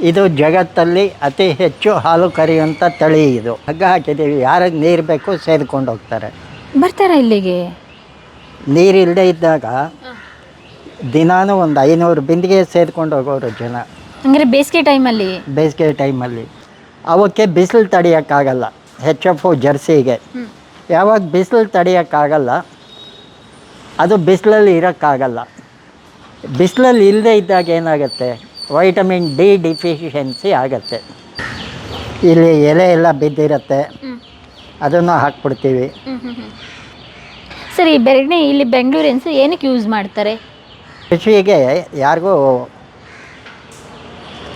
ಇದು ಜಗತ್ತಲ್ಲಿ ಅತಿ ಹೆಚ್ಚು ಹಾಲು ಕರೆಯುವಂಥ ತಳಿ ಇದು. ಹಗ್ಗ ಹಾಕಿದ್ದೀವಿ. ಯಾರಿಗೆ ನೀರು ಬೇಕು ಸೇದ್ಕೊಂಡು ಹೋಗ್ತಾರೆ. ಬರ್ತಾರೆ ಇಲ್ಲಿಗೆ? ನೀರು ಇಲ್ಲದೆ ಇದ್ದಾಗ ದಿನಾನು ಒಂದು ಐನೂರು ಬಿಂದಿಗೆ ಸೇದ್ಕೊಂಡು ಹೋಗೋರು ಜನ. ಅಂದರೆ ಬೇಸಿಗೆ ಟೈಮಲ್ಲಿ? ಬೇಸಿಗೆ ಟೈಮಲ್ಲಿ. ಅವಕ್ಕೆ ಬಿಸಿಲು ತಡೆಯೋಕ್ಕಾಗಲ್ಲ. ಹೆಚ್ ಎಫ್ ಜರ್ಸಿಗೆ. ಯಾವಾಗ ಬಿಸಿಲು ತಡೆಯೋಕ್ಕಾಗಲ್ಲ ಅದು ಬಿಸಿಲಲ್ಲಿ ಇರೋಕ್ಕಾಗಲ್ಲ. ಬಿಸಿಲಲ್ಲಿ ಇಲ್ಲದೆ ಇದ್ದಾಗ ಏನಾಗುತ್ತೆ? ವೈಟಮಿನ್ ಡಿ ಡಿಫಿಷಿಯನ್ಸಿ ಆಗುತ್ತೆ. ಇಲ್ಲಿ ಎಲೆ ಎಲ್ಲ ಬಿದ್ದಿರುತ್ತೆ. ಅದನ್ನು ಹಾಕ್ಬಿಡ್ತೀವಿ. ಸರಿ ಬೆರಗಣೆ ಇಲ್ಲಿ ಬೆಂಗಳೂರಿನ್ಸ್ ಏನಕ್ಕೆ ಯೂಸ್ ಮಾಡ್ತಾರೆ? ಕೃಷಿಗೆ ಯಾರಿಗೂ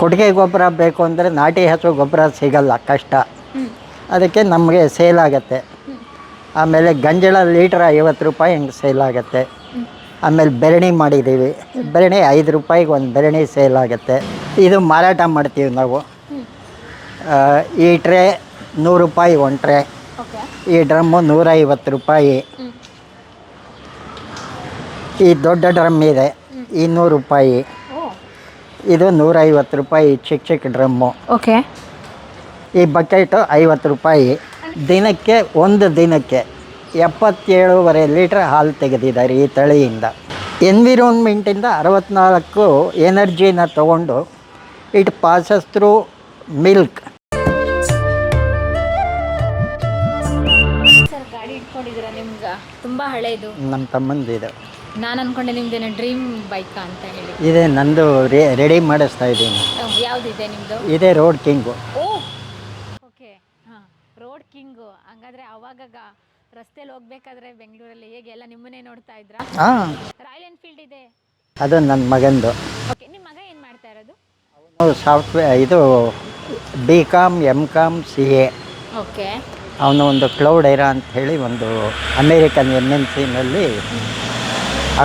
ಕೊಟ್ಟಿಗೆ ಗೊಬ್ಬರ ಬೇಕು ಅಂದರೆ ನಾಟಿ ಹಸು ಗೊಬ್ಬರ ಸಿಗಲ್ಲ ಕಷ್ಟ. ಅದಕ್ಕೆ ನಮಗೆ ಸೇಲ್ ಆಗುತ್ತೆ. ಆಮೇಲೆ ಗಂಜಳ ಲೀಟ್ರ್ ಐವತ್ತು ರೂಪಾಯಿ ಹಿಂಗೆ ಸೇಲ್ ಆಗುತ್ತೆ. ಆಮೇಲೆ ಬೆರಣಿ ಮಾಡಿದ್ದೀವಿ. ಬೆರಣಿ ಐದು ರೂಪಾಯಿಗೆ ಒಂದು ಬೆರಣಿ ಸೇಲ್ ಆಗುತ್ತೆ. ಇದು ಮಾರಾಟ ಮಾಡ್ತೀವಿ ನಾವು. ಈ ಟ್ರೇ ನೂರು ರೂಪಾಯಿ ಒಂದು ಟ್ರೇ. ಈ ಡ್ರಮ್ಮು ನೂರೈವತ್ತು ರೂಪಾಯಿ. ಈ ದೊಡ್ಡ ಡ್ರಮ್ ಇದೆ. ಇನ್ನೂರು ರೂಪಾಯಿ. ಇದು ನೂರೈವತ್ತು ರೂಪಾಯಿ ಚಿಕ್ಕ ಚಿಕ್ಕ ಡ್ರಮ್ಮು. ಓಕೆ. ಈ ಬಕೆಟು ಐವತ್ತು ರೂಪಾಯಿ. ದಿನಕ್ಕೆ ಒಂದು ದಿನಕ್ಕೆ. ಎಪ್ಪತ್ತೇಳೂವರೆ ಲೀಟ್ರ್ ಹಾಲು ತೆಗೆದಿದ್ದಾರೆ ಈ ತಳಿಯಿಂದ. ಎನ್ವಿರೋನ್ಮೆಂಟಿಂದ ಅರವತ್ನಾಲ್ಕು ಎನರ್ಜಿನ ತಗೊಂಡು it passes through milk. Sir ಗಾಡಿ ಇಟ್ಕೊಂಡಿದ್ದೀರಾ ನಿಮ್ಗೆ? ತುಂಬ ಹಳೇದು. ನಮ್ಮ ತಮ್ಮಂದಿದೆ. ನಾನು ಅನ್ಕೊಂಡೆ ನಿಮ್ದೇನೋ ಡ್ರೀಮ್ ಬೈಕ್ ಅಂತ ಹೇಳಿ. ಇದೇ ನಂದು ರೆಡಿ ಮಾಡಿಸ್ತಾ ಇದ್ದೀನಿ. ಯಾವ್ದಿದೆ ನಿಮ್ಮದು ಇದೇ ರೋಡ್ ಕಿಂಗು. ಓಕೆ. ಹಾಂ ರೋಡ್ ಕಿಂಗು. ಹಂಗಾದ್ರೆ ಅವಾಗ ರಸ್ತೆಲಿ ಹೋಗ್ಬೇಕಾದ್ರೆ ಬೆಂಗಳೂರಲ್ಲಿ ಹೇಗೆ? ಎಲ್ಲ ನಿಮ್ಮನ್ನೇ ನೋಡ್ತಾ ಇದ್ರಾ? ಹಾಂ. ರಾಯಲ್ ಎನ್ಫೀಲ್ಡ್ ಇದೆ. ಅದು ನನ್ನ ಮಗಂದು. ಓಕೆ ನಿಮ್ಮ ಮಗ ಏನು ಮಾಡ್ತಾ ಇರೋದು? ಸಾಫ್ಟ್ವೇರ್ ಇದು B Com M Com C A okay. ಅವನು ಒಂದು ಕ್ಲೌಡ್ ಏರಾ ಅಂತ ಹೇಳಿ ಒಂದು ಅಮೇರಿಕನ್ ಎಂ ಎನ್ ಸಿನಲ್ಲಿ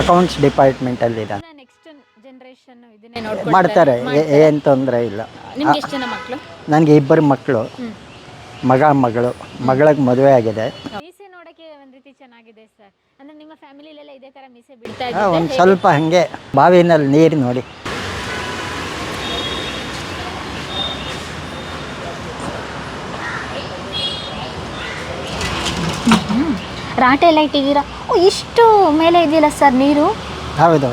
ಅಕೌಂಟ್ಸ್ ಡಿಪಾರ್ಟ್ಮೆಂಟಲ್ಲಿದ್ದಾನೆ ನೆಕ್ಸ್ಟ್ ಜನರೇಷನ್ ಇದನ್ನೇ ನೋಡ್ಕೊಂಡು ಮಾಡ್ತಾರೆ ಏನು ತೊಂದರೆ ಇಲ್ಲ. ನಿಮ್ಗೆ ಎಷ್ಟು ಜನ ಮಕ್ಕಳು ನನಗೆ ಇಬ್ಬರು ಮಕ್ಕಳು. ಮಗ ಮಗಳು. ಮಗಳಿಗೆ ಮದುವೆ ಆಗಿದೆ. ಒಂದ್ ರೀತಿ ಚೆನ್ನಾಗಿದೆ ಸರ್. ಅಂದ್ರೆ ನಿಮ್ಮ ಫ್ಯಾಮಿಲಿಲೆಲ್ಲ ಇದೇ ತರ ಮೀಸೆ ಬಿಡ್ತಾ ಒಂದು ಇದ್ದಿದ್ದೆ ಸ್ವಲ್ಪ ಹಂಗೆ ಬಾವಿನಲ್ಲಿ ನೀರು ನೋಡಿ. ರಾಟೆ ಎಲ್ಲ ಇಟ್ಟಿದ್ದೀರಾ? ಓ ಇಷ್ಟು ಮೇಲೆ ಇದೆಯಲ್ಲ ಸರ್ ನೀರು? ಹೌದು.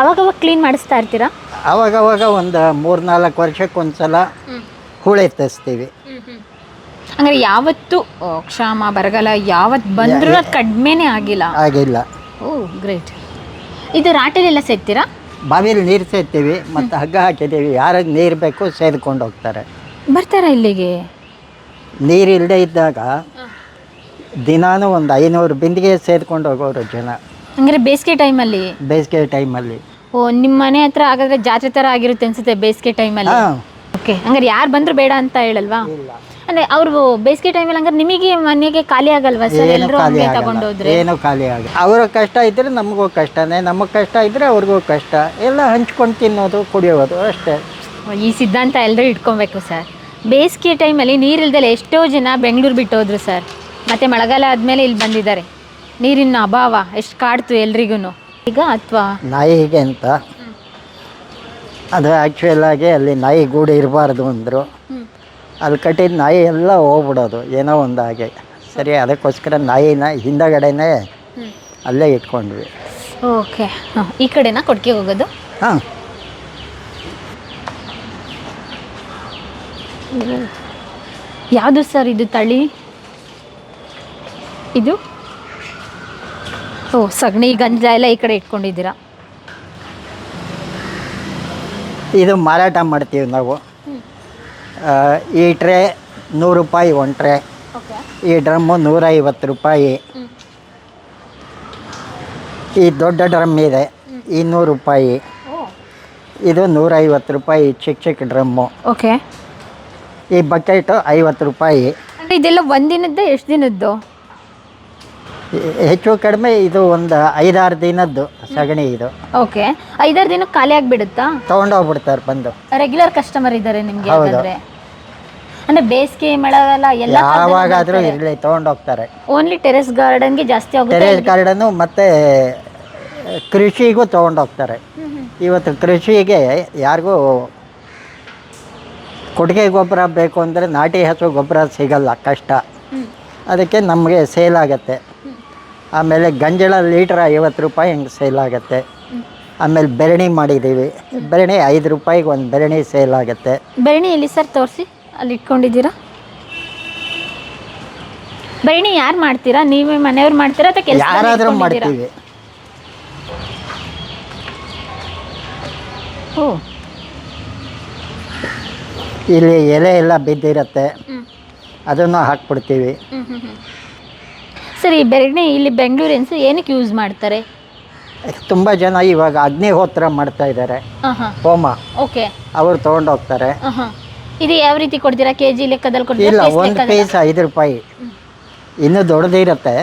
ಅವಾಗವಾಗ ಕ್ಲೀನ್ ಮಾಡಿಸ್ತಾ ಇರ್ತೀರಾ? ಅವಾಗವಾಗ ಒಂದು ಮೂರು ಸಲ ಹೂಳೆತ್ತಿಸ್ತೀವಿ ಹಂಗಾರೆ ಯಾವತ್ತು ಕ್ಷಾಮ ಬರಗಾಲ ಯಾವತ್ತು ಬಂದ್ರೂ ಅದು ಕಡಿಮೆನೇ ಆಗಿಲ್ಲ. ಆಗಿಲ್ಲ. Oh great. ಇದು ರಾಟೆಲೆಲ್ಲ ಸೇರ್ತೀರಾ ಬಾವಿಯಲ್ಲಿ ನೀರು ಸೇರ್ತೀವಿ ಮತ್ತು ಹಗ್ಗ ಹಾಕಿದ್ದೀವಿ. ಯಾರಿಗೆ ನೀರು ಬೇಕು ಸೇದ್ಕೊಂಡು ಹೋಗ್ತಾರೆ. ಬರ್ತಾರಾ ಇಲ್ಲಿಗೆ? ನೀರು ಇಲ್ಲದೆ ಇದ್ದಾಗ ದಿನಾನು ಒಂದು ಐನೂರು ಬಿಂದಿಗೆ ಸೇದ್ಕೊಂಡು ಹೋಗೋರು ಜನ. ಅಂದ್ರೆ ಬೇಸಿಗೆ ಟೈಮಲ್ಲಿ? ಬೇಸಿಗೆ ಟೈಮಲ್ಲಿ. ಓ ನಿಮ್ಮ ಮನೆ ಹತ್ರ ಹಾಗಾದ್ರೆ ಜಾತ್ರೆ ಥರ ಆಗಿರುತ್ತೆ ಅನ್ಸುತ್ತೆ ಬೇಸಿಗೆ ಟೈಮಲ್ಲಿ? ಹಾಂ. ಓಕೆ ಹಂಗಾರೆ ಯಾರು ಬಂದ್ರು ಬೇಡ ಅಂತ ಹೇಳಲ್ವಾ? ಅಂದ್ರೆ ಅವ್ರು ಬೇಸಿಗೆ ಟೈಮಲ್ಲಿ ಅಂದ್ರೆ ನಿಮಗೆ ಮನೆಗೆ ಖಾಲಿ ಆಗಲ್ವಾ ಸರ್? ಏನು ಎಲ್ಲರೂ ಖಾಲಿ ಹಂಗೆ ಆಗಲ್ಲ. ತಗೊಂಡೋದ್ರೆ ಏನು ಖಾಲಿ ಆಗ ಅವ್ರ ಕಷ್ಟ ಇದ್ರೆ ನಮಗೂ ಕಷ್ಟನೇ ನಮ್ಮ ಕಷ್ಟ ಇದ್ರೆ ಅವ್ರಿಗೂ ಕಷ್ಟ. ಎಲ್ಲ ಹಂಚ್ಕೊಂಡು ತಿನ್ನೋದು ಕುಡಿಯೋದು ಅಷ್ಟೇ. ಈ ಸಿದ್ಧಾಂತ ಎಲ್ಲರೂ ಇಟ್ಕೊಬೇಕು ಸರ್. ಬೇಸಿಗೆ ಟೈಮಲ್ಲಿ ನೀರಿಲ್ದಲೆ ಎಷ್ಟೋ ಜನ ಬೆಂಗಳೂರು ಬಿಟ್ಟು ಹೋದ್ರು ಸರ್. ಮತ್ತೆ ಮಳೆಗಾಲ ಆದ್ಮೇಲೆ ಇಲ್ಲಿ ಬಂದಿದ್ದಾರೆ. ನೀರಿನ ಅಭಾವ ಎಷ್ಟು ಕಾಡ್ತು ಎಲ್ರಿಗೂ ಈಗ ಅಥವಾ? ನಾಯಿಗೆ ಅಂತ. ಅದು ಆ್ಯಕ್ಚುಯಲ್ ಆಗಿ ಅಲ್ಲಿ ನಾಯಿ ಗೂಡು ಇರಬಾರ್ದು ಅಂದರು. ಅಲ್ಲಿ ಕಟ್ಟಿದ ನಾಯಿ ಎಲ್ಲ ಹೋಗ್ಬಿಡೋದು. ಏನೋ ಒಂದು ಹಾಗೆ. ಸರಿ ಅದಕ್ಕೋಸ್ಕರ ನಾಯಿನ ಹಿಂದಗಡೆನೇ ಅಲ್ಲೇ ಇಟ್ಕೊಂಡ್ವಿ. ಓಕೆ. ಹಾಂ ಈ ಕಡೆನಾ ಕೊಡ್ಕೆ ಹೋಗೋದು? ಹಾಂ. ಯಾವುದು ಸರ್ ಇದು ತಳಿ? ಇದು? ಓ ಸಗಣಿ ಗಂಜ ಎಲ್ಲ ಈ ಕಡೆ ಇಟ್ಕೊಂಡಿದ್ದೀರಾ? ಇದು ಮಾರಾಟ ಮಾಡ್ತೀವಿ ನಾವು. ಈ ಟ್ರೇ ನೂರು ರೂಪಾಯಿ ಒನ್ ಟ್ರೇ. ಓಕೆ. ಈ ಡ್ರಮ್ಮು ನೂರೈವತ್ತು ರೂಪಾಯಿ. ಈ ದೊಡ್ಡ ಡ್ರಮ್ ಇದೆ. ಇನ್ನೂರು ರೂಪಾಯಿ. ಇದು ನೂರೈವತ್ತು ರೂಪಾಯಿ ಚಿಕ್ಕ ಚಿಕ್ಕ ಡ್ರಮ್ಮು. ಓಕೆ. ಈ ಬಕೆಟು ಐವತ್ತು ರೂಪಾಯಿ. ಅಂದರೆ ಇದೆಲ್ಲ ಒಂದಿನದ್ದೇ ಎಷ್ಟು ದಿನದ್ದು? ಹೆ- ಹೆಚ್ಚು ಕಡಿಮೆ ಇದು ಒಂದು ಐದಾರು ದಿನದ್ದು ಸಗಣಿ ಇದು. ಓಕೆ. ಐದಾರು ದಿನಕ್ಕೆ ಖಾಲಿ ಆಗಿಬಿಡುತ್ತಾ? ತೊಗೊಂಡೋಗ್ಬಿಡ್ತಾರೆ ಬಂದು. ರೆಗ್ಯುಲರ್ ಕಸ್ಟಮರ್ ಇದ್ದಾರೆ ನಿಮಗೆ ಹೌದು. ಹಾಗಾದ್ರೆ. ಅಂದ್ರೆ ಬೇಸಿಗೆ ಮಳೆಗಾಲ ಎಲ್ಲ ಯಾವಾಗಾದರೂ ಇರಲಿ ತೊಗೊಂಡೋಗ್ತಾರೆ. ಓನ್ಲಿ ಟೆರೆಸ್ ಗಾರ್ಡನ್ಗೆ ಜಾಸ್ತಿ ಆಗುತ್ತೆ ಟೆರೇಸ್ ಗಾರ್ಡನು ಮತ್ತು ಕೃಷಿಗೂ ತಗೊಂಡೋಗ್ತಾರೆ. ಇವತ್ತು ಕೃಷಿಗೆ ಯಾರಿಗೂ ಕೊಟ್ಟಿಗೆ ಗೊಬ್ಬರ ಬೇಕು ಅಂದರೆ ನಾಟಿ ಹಸು ಗೊಬ್ಬರ ಸಿಗಲ್ಲ ಕಷ್ಟ. ಅದಕ್ಕೆ ನಮಗೆ ಸೇಲ್ ಆಗುತ್ತೆ. ಆಮೇಲೆ ಗಂಜಳ ಲೀಟ್ರ್ ಐವತ್ತು ರೂಪಾಯಿ ಹಿಂಗೆ ಸೇಲ್ ಆಗುತ್ತೆ. ಆಮೇಲೆ ಬೆರಣಿ ಮಾಡಿದ್ದೀವಿ. ಬೆರಣಿ ಐದು ರೂಪಾಯಿಗೆ ಒಂದು ಬೆರಣಿ ಸೇಲ್ ಆಗುತ್ತೆ. ಬೆರಣಿ ಇಲ್ಲಿ ಸರ್ ತೋರಿಸಿ? ಅಲ್ಲಿ ಇಟ್ಕೊಂಡಿದ್ದೀರಾ? ಬೆರಣಿ ಯಾರು ಮಾಡ್ತೀರಾ? ನೀವೇ ಮನೆಯವ್ರು ಮಾಡ್ತೀರಾ ಅಥವಾ ಕೆಲಸ ಯಾರಾದರೂ ಮಾಡ್ತೀವಿ. ಓ. ಇಲ್ಲಿ ಎಲೆ ಎಲ್ಲ ಬಿದ್ದಿರುತ್ತೆ. ಅದನ್ನು ಹಾಕ್ಬಿಡ್ತೀವಿ. ಸರಿ ಬೆರಣಿ ಇಲ್ಲಿ ಬೆಂಗಳೂರಿನ ಏನಕ್ಕೆ ಯೂಸ್ ಮಾಡ್ತಾರೆ? ತುಂಬ ಜನ ಇವಾಗ ಅಗ್ನಿಹೋತ್ರ ಮಾಡ್ತಾ ಇದ್ದಾರೆ. ಹೋಮ. ಓಕೆ. ಅವ್ರು ತೊಗೊಂಡೋಗ್ತಾರೆ. ಇದು ಯಾವ ರೀತಿ ಕೊಡ್ತೀರಾ? ಕೆ ಜಿ ಲೆಕ್ಕದಲ್ಲಿ ಇಲ್ಲ ಕೊಡ್ತೀರಾ piece ಒಂದು ಲೆಕ್ಕದಲ್ಲ? ಪೀಸ್ ಐದು ರೂಪಾಯಿ. ಇನ್ನೂ ದೊಡ್ಡದೇ ಇರುತ್ತೆ.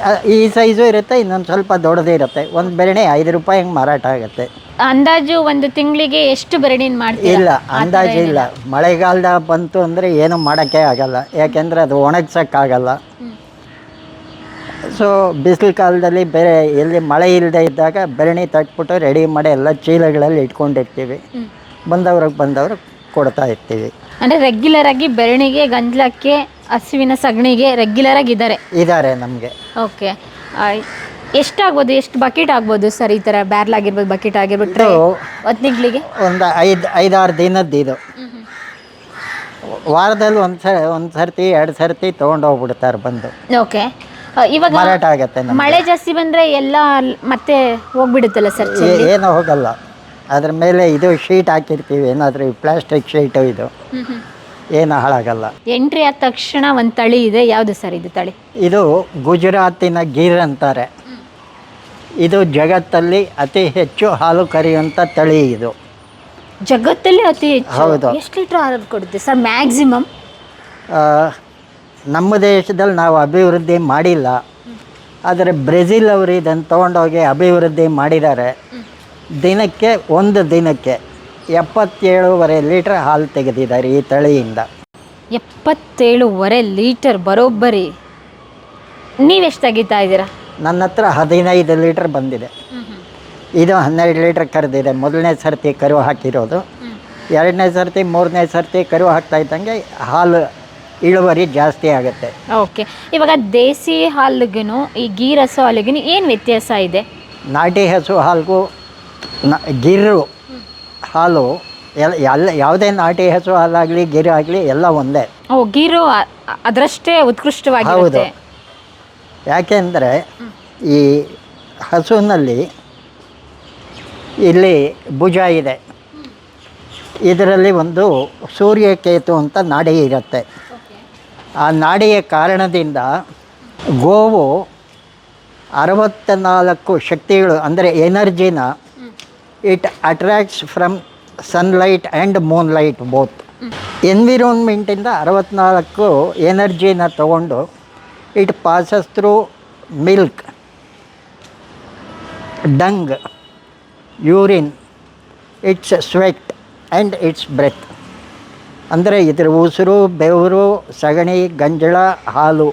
ಅ- ಈ ಸೈಜು ಇರುತ್ತೆ ಇನ್ನೊಂದು ಸ್ವಲ್ಪ ದೊಡ್ಡದೇ ಇರುತ್ತೆ. ಒಂದು ಬೆರಣೆ ಐದು ರೂಪಾಯಿ ಹಂಗೆ ಮಾರಾಟ ಆಗುತ್ತೆ. ಅಂದಾಜು ಒಂದು ತಿಂಗಳಿಗೆ ಎಷ್ಟು ಬೆರಣಿನ ಮಾಡ್ತೀರಾ? ಇಲ್ಲ ಅಂದಾಜು ಇಲ್ಲ. ಮಳೆಗಾಲದ ಬಂತು ಅಂದರೆ ಏನು ಮಾಡೋಕ್ಕೆ ಆಗಲ್ಲ. ಯಾಕೆಂದರೆ ಅದು ಒಣಗ್ಸೋಕ್ಕಾಗಲ್ಲ. ಸೊ ಬಿಸಿಲು ಕಾಲದಲ್ಲಿ ಬೇರೆ ಎಲ್ಲಿ ಮಳೆ ಇಲ್ಲದೆ ಇದ್ದಾಗ ಬೆರಣಿ ತಟ್ಬಿಟ್ಟು ರೆಡಿ ಮಾಡಿ ಎಲ್ಲ ಚೀಲಗಳಲ್ಲಿ ಇಟ್ಕೊಂಡಿರ್ತೀವಿ. ಬಂದವ್ರಿಗೆ ಬಂದವ್ರಿಗೆ ಕೊಡ್ತಾ ಇರ್ತೀವಿ. ಅಂದ್ರೆ ರೆಗ್ಯುಲರ್ ಆಗಿ ಬೆರಣಿಗೆ ಗಂಜಲಕ್ಕೆ ಹಸುವಿನ ಸಗಣಿಗೆ ರೆಗ್ಯುಲರ್ ಆಗಿ ಇದ್ದಾರೆ ಇದ್ದಾರೆ ನಮಗೆ. ಓಕೆ ಎಷ್ಟಾಗ್ಬೋದು ಎಷ್ಟು ಬಕೆಟ್ ಆಗ್ಬೋದು ಸರ್ ಈ ಥರ ಬ್ಯಾರ್ಲ್ ಆಗಿರ್ಬೋದು ಬಕೆಟ್ ಆಗಿರ್ಬೋದು ಟ್ರೇ ಇದು ಒತ್ತಿಗ್ಲಿಗೆ ಒಂದು ಐದು ಐದಾರು ದಿನದ್ದು ಇದು. ವಾರದಲ್ಲಿ ಒಂದು ಸ ಒಂದು ಸರ್ತಿ ಎರಡು ಸರ್ತಿ ತೊಗೊಂಡೋಗ್ಬಿಡ್ತಾರೆ ಬಂದು. ಓಕೆ ಇವಾಗ ಮಾರಾಟ ಆಗತ್ತೆ ನಮ್ಗೆ. ಮಳೆ ಜಾಸ್ತಿ ಬಂದ್ರೆ ಎಲ್ಲ ಮತ್ತೆ ಹೋಗ್ಬಿಡುತ್ತಲ್ಲ ಸರ್ ಏನು ಹೋಗಲ್ಲ. ಅದ್ರ ಮೇಲೆ ಇದು ಶೀಟ್ ಹಾಕಿರ್ತೀವಿ ಏನಾದರೂ ಪ್ಲಾಸ್ಟಿಕ್ ಶೀಟು ಇದು. ಏನು ಹಾಳಾಗಲ್ಲ. ಎಂಟ್ರಿ ಆದ ತಕ್ಷಣ ಒಂದು ತಳಿ ಇದೆ ಯಾವುದು ಸರ್ ಇದು ತಳಿ? ಇದು ಗುಜರಾತಿನ ಗೀರ್ ಅಂತಾರೆ. ಇದು ಜಗತ್ತಲ್ಲಿ ಅತಿ ಹೆಚ್ಚು ಹಾಲು ಕರೆಯುವಂಥ ತಳಿ ಇದು. ಜಗತ್ತಲ್ಲಿ ಅತಿ ಹೆಚ್ಚು? ಹೌದು. ಎಷ್ಟು ಲೀಟರ್ ಹಾಲು ಕೊಡುತ್ತೆ ಸರ್ ಮ್ಯಾಕ್ಸಿಮಮ್? ಆ, ನಮ್ಮ ದೇಶದಲ್ಲಿ ನಾವು ಅಭಿವೃದ್ಧಿ ಮಾಡಿಲ್ಲ. ಆದರೆ ಬ್ರೆಜಿಲ್ ಅವರು ಇದನ್ನು ತೊಗೊಂಡೋಗಿ ಅಭಿವೃದ್ಧಿ ಮಾಡಿದ್ದಾರೆ. ದಿನಕ್ಕೆ ಒಂದು ದಿನಕ್ಕೆ ಎಪ್ಪತ್ತೇಳುವರೆ ಲೀಟ್ರ್ ಹಾಲು ತೆಗೆದಿದ್ದಾರೆ ಈ ತಳಿಯಿಂದ. ಎಪ್ಪತ್ತೇಳುವರೆ ಲೀಟರ್ ಬರೋಬ್ಬರಿ. ನೀವೆಷ್ಟು ತೆಗಿತಾ ಇದ್ದೀರಾ? ನನ್ನ ಹತ್ರ ಹದಿನೈದು ಲೀಟ್ರ್ ಬಂದಿದೆ. ಇದು ಹನ್ನೆರಡು ಲೀಟ್ರ್ ಕರೆದಿದೆ. ಮೊದಲನೇ ಸರ್ತಿ ಕರು ಹಾಕಿರೋದು. ಎರಡನೇ ಸರ್ತಿ ಮೂರನೇ ಸರ್ತಿ ಕರು ಹಾಕ್ತಾ ಇದ್ದಂಗೆ ಹಾಲು ಇಳುವರಿ ಜಾಸ್ತಿ ಆಗುತ್ತೆ. ಓಕೆ. ಇವಾಗ ದೇಸಿ ಹಾಲಿಗೂ ಈ ಗೀರಸು ರಸ ಹಾಲಿಗೂ ಏನು ವ್ಯತ್ಯಾಸ ಇದೆ? ನಾಟಿ ಹಸು ಹಾಲಿಗೂ ನ ಗಿರು ಹಾಲು ಎಲ್ಲ ಎಲ್ಲ ಯಾವುದೇ ನಾಟಿ ಹಸು ಹಾಲಾಗಲಿ ಗಿರು ಆಗಲಿ ಎಲ್ಲ ಒಂದೇ. ಓ ಗೀರು ಅ- ಅದರಷ್ಟೇ ಉತ್ಕೃಷ್ಟವಾಗಿರುತ್ತೆ. ಯಾಕೆಂದರೆ ಈ ಹಸುವಿನಲ್ಲಿ ಇಲ್ಲಿ ಭುಜ ಇದೆ. ಇದರಲ್ಲಿ ಒಂದು ಸೂರ್ಯಕೇತು ಅಂತ ನಾಡಿ ಇರುತ್ತೆ. ಆ ನಾಡಿಯ ಕಾರಣದಿಂದ ಗೋವು ಅರವತ್ತ ನಾಲ್ಕು ಶಕ್ತಿಗಳು ಅಂದರೆ ಎನರ್ಜಿನ it attracts from sunlight and moonlight both ಎನ್ವಿರೋನ್ಮೆಂಟಿಂದ ಅರವತ್ನಾಲ್ಕು ಎನರ್ಜಿನ ತಗೊಂಡು it passes through milk dung urine its sweat and its breath ಅಂದರೆ ಇದರ ಉಸಿರು, ಬೆವರು, ಸಗಣಿ, ಗಂಜಳ, ಹಾಲು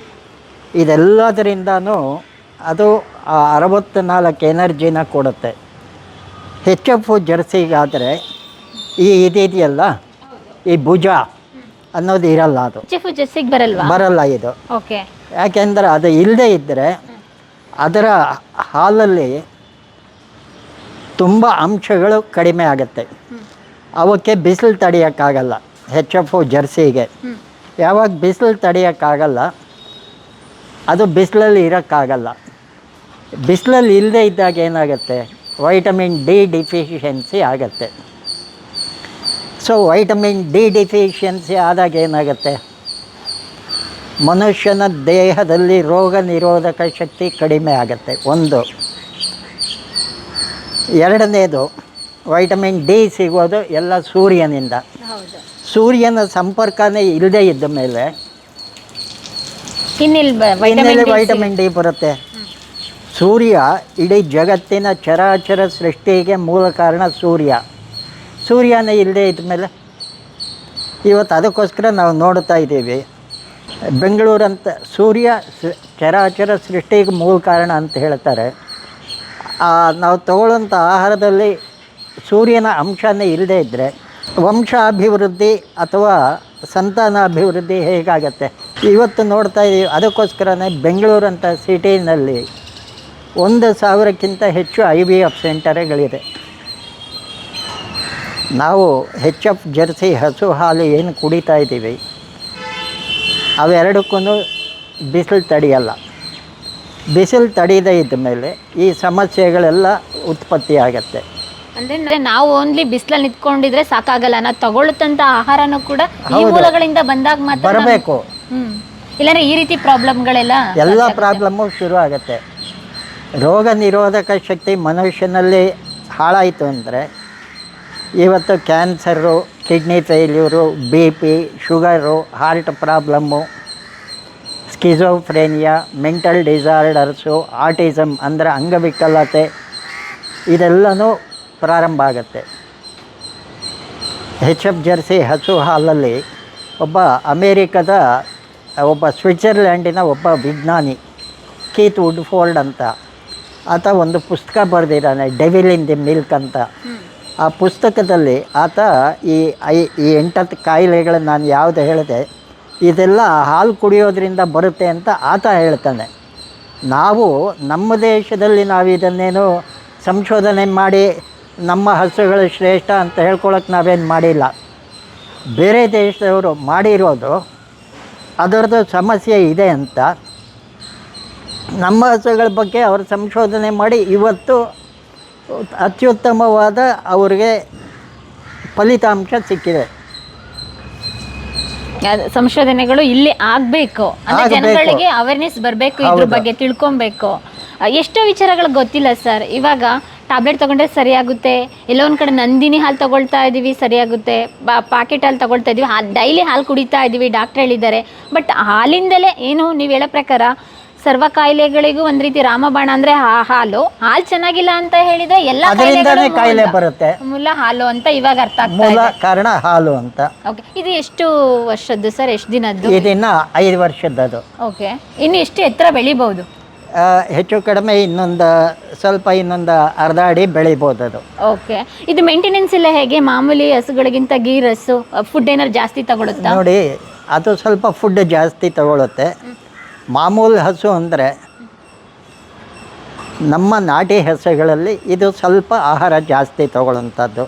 ಇದೆಲ್ಲದರಿಂದನೂ ಅದು ಆ ಅರವತ್ತ್ನಾಲ್ಕು ಎನರ್ಜಿನ ಕೊಡುತ್ತೆ. ಹೆಚ್ ಎಫ್ ಜರ್ಸಿಗಾದರೆ ಈ ಇದಿದೆಯಲ್ಲ? ಈ ಭುಜ ಅನ್ನೋದು ಇರಲ್ಲ ಅದು. ಚೆಫ್ ಜೆಸ್ಸಿಗೆ ಬರಲ್ವಾ? ಬರಲ್ಲ ಇದು. ಓಕೆ ಯಾಕೆಂದರೆ ಅದು ಇಲ್ಲದೆ ಇದ್ದರೆ ಅದರ ಹಾಲಲ್ಲಿ ತುಂಬ ಅಂಶಗಳು ಕಡಿಮೆ ಆಗುತ್ತೆ. ಅವಕ್ಕೆ ಬಿಸಿಲು ತಡೆಯೋಕ್ಕಾಗಲ್ಲ ಹೆಚ್ ಎಫ್ ಜರ್ಸಿಗೆ. ಯಾವಾಗ ಬಿಸಿಲು ತಡೆಯೋಕ್ಕಾಗಲ್ಲ ಅದು ಬಿಸಿಲಲ್ಲಿ ಇರೋಕ್ಕಾಗಲ್ಲ. ಬಿಸಿಲಲ್ಲಿ ಇಲ್ಲದೆ ಇದ್ದಾಗ ಏನಾಗುತ್ತೆ? ವೈಟಮಿನ್ ಡಿ ಡಿಫಿಷಿಯನ್ಸಿ ಆಗುತ್ತೆ. ಸೊ ವೈಟಮಿನ್ ಡಿ ಡಿಫಿಷಿಯನ್ಸಿ ಆದಾಗ ಏನಾಗುತ್ತೆ? ಮನುಷ್ಯನ ದೇಹದಲ್ಲಿ ರೋಗ ನಿರೋಧಕ ಶಕ್ತಿ ಕಡಿಮೆ ಆಗುತ್ತೆ. ಒಂದು. ಎರಡನೇದು ವೈಟಮಿನ್ ಡಿ ಸಿಗೋದು ಎಲ್ಲ ಸೂರ್ಯನಿಂದ. ಸೂರ್ಯನ ಸಂಪರ್ಕನೇ ಇಲ್ಲದೇ ಇದ್ದ ಮೇಲೆ ವೈಟಮಿನ್ ಡಿ ಬರುತ್ತೆ? ಸೂರ್ಯ ಇಡೀ ಜಗತ್ತಿನ ಚರಾಚರ ಸೃಷ್ಟಿಗೆ ಮೂಲ ಕಾರಣ ಸೂರ್ಯ. ಸೂರ್ಯನೇ ಇಲ್ಲದೆ ಇದ್ಮೇಲೆ ಇವತ್ತು ಅದಕ್ಕೋಸ್ಕರ ನಾವು ನೋಡ್ತಾ ಇದ್ದೀವಿ. ಬೆಂಗಳೂರಂತ ಸೂರ್ಯ ಚರಾಚರ ಸೃಷ್ಟಿಗೆ ಮೂಲ ಕಾರಣ ಅಂತ ಹೇಳ್ತಾರೆ. ನಾವು ತಗೊಳ್ಳೋಂಥ ಆಹಾರದಲ್ಲಿ ಸೂರ್ಯನ ಅಂಶನೇ ಇಲ್ಲದೇ ಇದ್ದರೆ ವಂಶಾಭಿವೃದ್ಧಿ ಅಥವಾ ಸಂತಾನಾಭಿವೃದ್ಧಿ ಹೇಗಾಗತ್ತೆ? ಇವತ್ತು ನೋಡ್ತಾ ಇದ್ದೀವಿ ಅದಕ್ಕೋಸ್ಕರನೇ ಬೆಂಗಳೂರಂಥ ಸಿಟಿನಲ್ಲಿ ಒಂದು ಸಾವಿರಕ್ಕಿಂತ ಹೆಚ್ಚು ಐ ವಿ ಎಫ್ ಸೆಂಟರ್ಗಳಿದೆ. ನಾವು ಹೆಚ್ ಎಫ್ ಜರ್ಸಿ ಹಸು ಹಾಲು ಏನು ಕುಡಿತಾ ಇದ್ದೀವಿ ಅವೆರಡಕ್ಕೂ ಬಿಸಿಲು ತಡೆಯಲ್ಲ. ಬಿಸಿಲು ತಡೆಯದೇ ಇದ್ದ ಮೇಲೆ ಈ ಸಮಸ್ಯೆಗಳೆಲ್ಲ ಉತ್ಪತ್ತಿ ಆಗತ್ತೆ. ಅಂದ್ರೆ ನಾವು ಓನ್ಲಿ ಬಿಸಿಲಲ್ಲಿ ನಿಂತ್ಕೊಂಡಿದ್ರೆ ಸಾಕಾಗಲ್ಲ ನಾವು ತಗೊಳ್ಳುತ್ತಂತ ಆಹಾರನೂ ಕೂಡ ಈ ಮೂಲಗಳಿಂದ ಬಂದಾಗ ಮಾತ್ರ ಬರಬೇಕು. ಇಲ್ಲಾಂದ್ರೆ ಈ ರೀತಿ ಪ್ರಾಬ್ಲಮ್ಗಳೆಲ್ಲ ಎಲ್ಲ ಪ್ರಾಬ್ಲಮ್ಮು ಶುರು ಆಗುತ್ತೆ ರೋಗ ನಿರೋಧಕ ಶಕ್ತಿ ಮನುಷ್ಯನಲ್ಲಿ ಹಾಳಾಯಿತು ಅಂದರೆ ಇವತ್ತು cancer, kidney failure, B P, sugar, heart problem, schizophrenia, mental disorders autism ಅಂದರೆ ಅಂಗವಿಕಲತೆ, ಇದೆಲ್ಲನೂ ಪ್ರಾರಂಭ ಆಗುತ್ತೆ. ಹೆಚ್ ಎಫ್ ಜರ್ಸಿ ಹಸು ಹಾಲಲ್ಲಿ ಒಬ್ಬ ಅಮೇರಿಕದ, ಒಬ್ಬ ಸ್ವಿಟ್ಜರ್ಲ್ಯಾಂಡಿನ ಒಬ್ಬ ವಿಜ್ಞಾನಿ, ಕೀತ್ ವುಡ್ಫೋಲ್ಡ್ ಅಂತ. ಆತ ಒಂದು ಪುಸ್ತಕ ಬರೆದಿದ್ದಾನೆ ಡೆವಿಲ್ ಇನ್ ದಿ ಮಿಲ್ಕ್ ಅಂತ. ಆ ಪುಸ್ತಕದಲ್ಲಿ ಆತ ಈ ಐ, ಈ ಎಂಟತ್ತು ಕಾಯಿಲೆಗಳನ್ನು ನಾನು ಯಾವುದು ಹೇಳಿದೆ, ಇದೆಲ್ಲ ಹಾಲು ಕುಡಿಯೋದ್ರಿಂದ ಬರುತ್ತೆ ಅಂತ ಆತ ಹೇಳ್ತಾನೆ. ನಾವು ನಮ್ಮ ದೇಶದಲ್ಲಿ ನಾವು ಇದನ್ನೇನು ಸಂಶೋಧನೆ ಮಾಡಿ ನಮ್ಮ ಹಸುಗಳು ಶ್ರೇಷ್ಠ ಅಂತ ಹೇಳ್ಕೊಳಕ್ಕೆ ನಾವೇನು ಮಾಡಿಲ್ಲ. ಬೇರೆ ದೇಶದವರು ಮಾಡಿರೋದು ಅದರದ್ದು ಸಮಸ್ಯೆ ಇದೆ ಅಂತ ನಮ್ಮ ಹಸುಗಳ ಬಗ್ಗೆ ಅವರು ಸಂಶೋಧನೆ ಮಾಡಿ ಇವತ್ತು ಅತ್ಯುತ್ತಮವಾದ ಅವ್ರಿಗೆ ಫಲಿತಾಂಶ ಸಿಕ್ಕಿದೆ. ಸಂಶೋಧನೆಗಳು ಇಲ್ಲಿ ಆಗಬೇಕು. ಅಂದ್ರೆ ಆಗ್ಬೇಕು. ಜನಗಳಿಗೆ ಅವೇರ್ನೆಸ್ ಬರಬೇಕು ಇದ್ರ ಹೌದು. ಬಗ್ಗೆ ತಿಳ್ಕೊಬೇಕು. ಆ, ಎಷ್ಟೋ ವಿಚಾರಗಳು ಗೊತ್ತಿಲ್ಲ ಸರ್. ಇವಾಗ ಟ್ಯಾಬ್ಲೆಟ್ ತಗೊಂಡ್ರೆ ಸರಿಯಾಗುತ್ತೆ. ಎಲ್ಲೋ ಒಂದ್ ಕಡೆ ನಂದಿನಿ ಹಾಲು ತಗೊಳ್ತಾ ಇದೀವಿ ಸರಿಯಾಗುತ್ತೆ. ಪಾಕೆಟ್ ಹಾಲು ತಗೊಳ್ತಾ ಇದೀವಿ. ಡೈಲಿ ಹಾಲು ಕುಡಿತಾ ಇದ್ದೀವಿ ಡಾಕ್ಟರ್ ಹೇಳಿದ್ದಾರೆ. ಬಟ್ ಹಾಲಿಂದಲೇ ಏನು? ನೀವು ಹೇಳೋ ಪ್ರಕಾರ ಸರ್ವ ಕಾಯಿಲೆಗಳಿಗೂ ಒಂದ್ ರೀತಿ ರಾಮಬಾಣ ಅಂದ್ರೆ ಹಾ- ಹಾಲು. ಹಾಲು ಚೆನ್ನಾಗಿಲ್ಲ ಅಂತ ಹೇಳಿದ್ರೆ ಎಲ್ಲ ಅದರಿಂದನೇ ಕಾಯಿಲೆ ಬರುತ್ತೆ. ಮೂಲ ಹಾಲು ಅಂತ ಇವಾಗ ಅರ್ಥ ಆಗ್ತಾ ಮೂಲ ಇದೆ. ಕಾರಣ ಹಾಲು ಅಂತ. ಇದು ಎಷ್ಟು ವರ್ಷದ್ದು ಸರ್? ಎಷ್ಟು ದಿನದ್ದು? ಇದನ್ನ ಐದು ಅದು ಓಕೆ ಇನ್ನು ಎಷ್ಟು ಎತ್ತರ ಬೆಳಿಬಹುದು? ಆ, ಹೆಚ್ಚು ಕಡಿಮೆ ಇನ್ನೊಂದು ಸ್ವಲ್ಪ ಇನ್ನೊಂದು ಅರ್ಧ ಅಡಿ ಬೆಳಿಬೋದು ಅದು ಓಕೆ ಇದು ಮೇಂಟೆನೆನ್ಸ್ ಎಲ್ಲ ಹೇಗೆ? ಮಾಮೂಲಿ ಹಸುಗಳಿಗಿಂತ ಗೀ ರಸು ಫುಡ್ ಏನಾದ್ರು ಜಾಸ್ತಿ ತಗೊಳುತ್ತಾ? ನೋಡಿ ಅದು ಸ್ವಲ್ಪ ಫುಡ್ ಜಾಸ್ತಿ ತಗೊಳುತ್ತೆ. ಮಾಮೂಲು ಹಸು ಅಂದರೆ ನಮ್ಮ ನಾಟಿ ಹಸುಗಳಲ್ಲಿ ಇದು ಸ್ವಲ್ಪ ಆಹಾರ ಜಾಸ್ತಿ ತಗೊಳ್ಳುವಂಥದ್ದು.